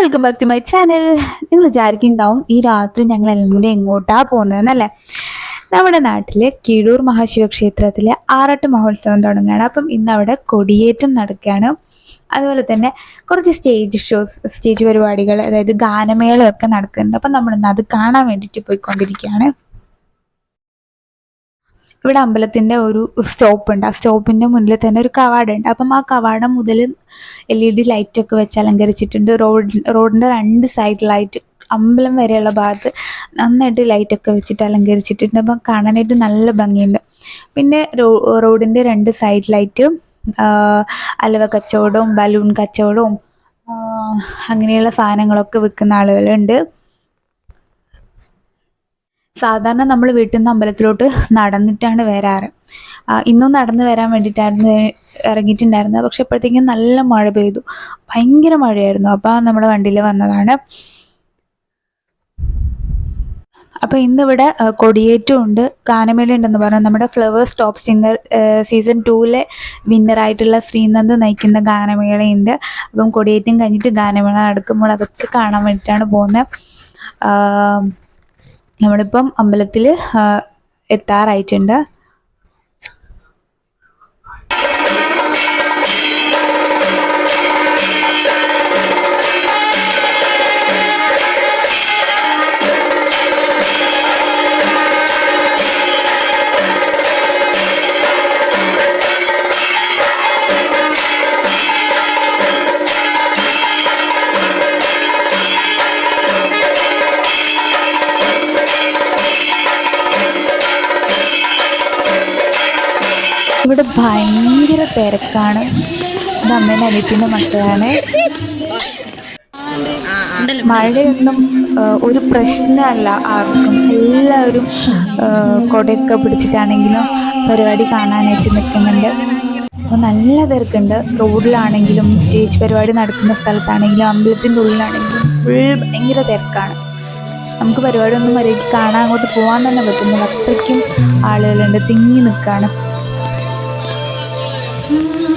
Welcome back to my channel നിങ്ങൾ വിചാരിക്കുന്നുണ്ടാവും ഈ രാത്രി ഞങ്ങൾ എല്ലാം കൂടി എങ്ങോട്ടാ പോകുന്നതെന്നല്ലേ? നമ്മുടെ നാട്ടിലെ കീഴൂർ മഹാശിവക്ഷേത്രത്തിലെ ആറാട്ട് മഹോത്സവം തുടങ്ങുകയാണ്. അപ്പം ഇന്ന് അവിടെ കൊടിയേറ്റം നടക്കുകയാണ്. അതുപോലെ തന്നെ കുറച്ച് സ്റ്റേജ് ഷോസ് സ്റ്റേജ് പരിപാടികൾ അതായത് ഗാനമേളയൊക്കെ നടക്കുന്നുണ്ട്. അപ്പം നമ്മളിന്ന് അത് കാണാൻ വേണ്ടിയിട്ട് പോയിക്കൊണ്ടിരിക്കുകയാണ്. ഇവിടെ അമ്പലത്തിന്റെ ഒരു സ്റ്റോപ്പ് ഉണ്ട്. ആ സ്റ്റോപ്പിന്റെ മുന്നിൽ തന്നെ ഒരു കവാടമുണ്ട് അപ്പം ആ കവാടം മുതൽ എൽ ഇ ഡി ലൈറ്റൊക്കെ വെച്ച് അലങ്കരിച്ചിട്ടുണ്ട്. റോഡ് റോഡിന്റെ രണ്ട് സൈഡിലായിട്ട് അമ്പലം വരെയുള്ള ഭാഗത്ത് നന്നായിട്ട് ലൈറ്റൊക്കെ വെച്ചിട്ട് അലങ്കരിച്ചിട്ടുണ്ട്. അപ്പം കാണാനായിട്ട് നല്ല ഭംഗിയുണ്ട്. പിന്നെ റോ റോഡിന്റെ രണ്ട് ലൈറ്റ് അലവ കച്ചവടവും ബലൂൺ കച്ചവടവും അങ്ങനെയുള്ള സാധനങ്ങളൊക്കെ വിൽക്കുന്ന ആളുകളുണ്ട്. സാധാരണ നമ്മൾ വീട്ടിൽ നിന്ന് അമ്പലത്തിലോട്ട് നടന്നിട്ടാണ് വരാറ്. ഇന്നും നടന്നു വരാൻ വേണ്ടിയിട്ടായിരുന്നു ഇറങ്ങിയിട്ടുണ്ടായിരുന്നത്. പക്ഷെ ഇപ്പോഴത്തേക്കും നല്ല മഴ പെയ്തു. ഭയങ്കര മഴയായിരുന്നു. അപ്പോൾ നമ്മൾ വണ്ടിയിൽ വന്നതാണ്. അപ്പോൾ ഇന്നിവിടെ കൊടിയേറ്റും ഉണ്ട് ഗാനമേള ഉണ്ടെന്ന് പറഞ്ഞു. നമ്മുടെ ഫ്ലവേഴ്സ് ടോപ്പ് സിംഗർ സീസൺ ടൂവിലെ വിന്നറായിട്ടുള്ള ശ്രീനന്ദ് നയിക്കുന്ന ഗാനമേളയുണ്ട്. അപ്പം കൊടിയേറ്റും കഴിഞ്ഞിട്ട് ഗാനമേള നടക്കുമ്പോൾ അതൊക്കെ കാണാൻ വേണ്ടിയിട്ടാണ് പോകുന്നത്. നമ്മളിപ്പം അമ്പലത്തിൽ എത്താറായിട്ടുണ്ട്. ഇവിടെ ഭയങ്കര തിരക്കാണ്. ഇത് അമ്മേന്റെ അനിയത്തിന്റെ മക്കളാണ്. മഴയൊന്നും ഒരു പ്രശ്നമല്ല ആർക്കും. എല്ലാവരും കൊടയൊക്കെ പിടിച്ചിട്ടാണെങ്കിലും പരിപാടി കാണാനായിട്ട് നിൽക്കുന്നുണ്ട്. അപ്പോൾ നല്ല തിരക്കുണ്ട്. റോഡിലാണെങ്കിലും സ്റ്റേജ് പരിപാടി നടക്കുന്ന സ്ഥലത്താണെങ്കിലും അമ്പലത്തിന്റെ ഉള്ളിലാണെങ്കിലും ഫുൾ ഭയങ്കര തിരക്കാണ്. നമുക്ക് പരിപാടി ഒന്നും മര്യാദയ്ക്ക് കാണാൻ അങ്ങോട്ട് പോകാൻ തന്നെ പറ്റുന്നില്ല. അത്രയ്ക്കും ആളുകളുണ്ട്. തിങ്ങി നിൽക്കുകയാണ് Mm-hmm.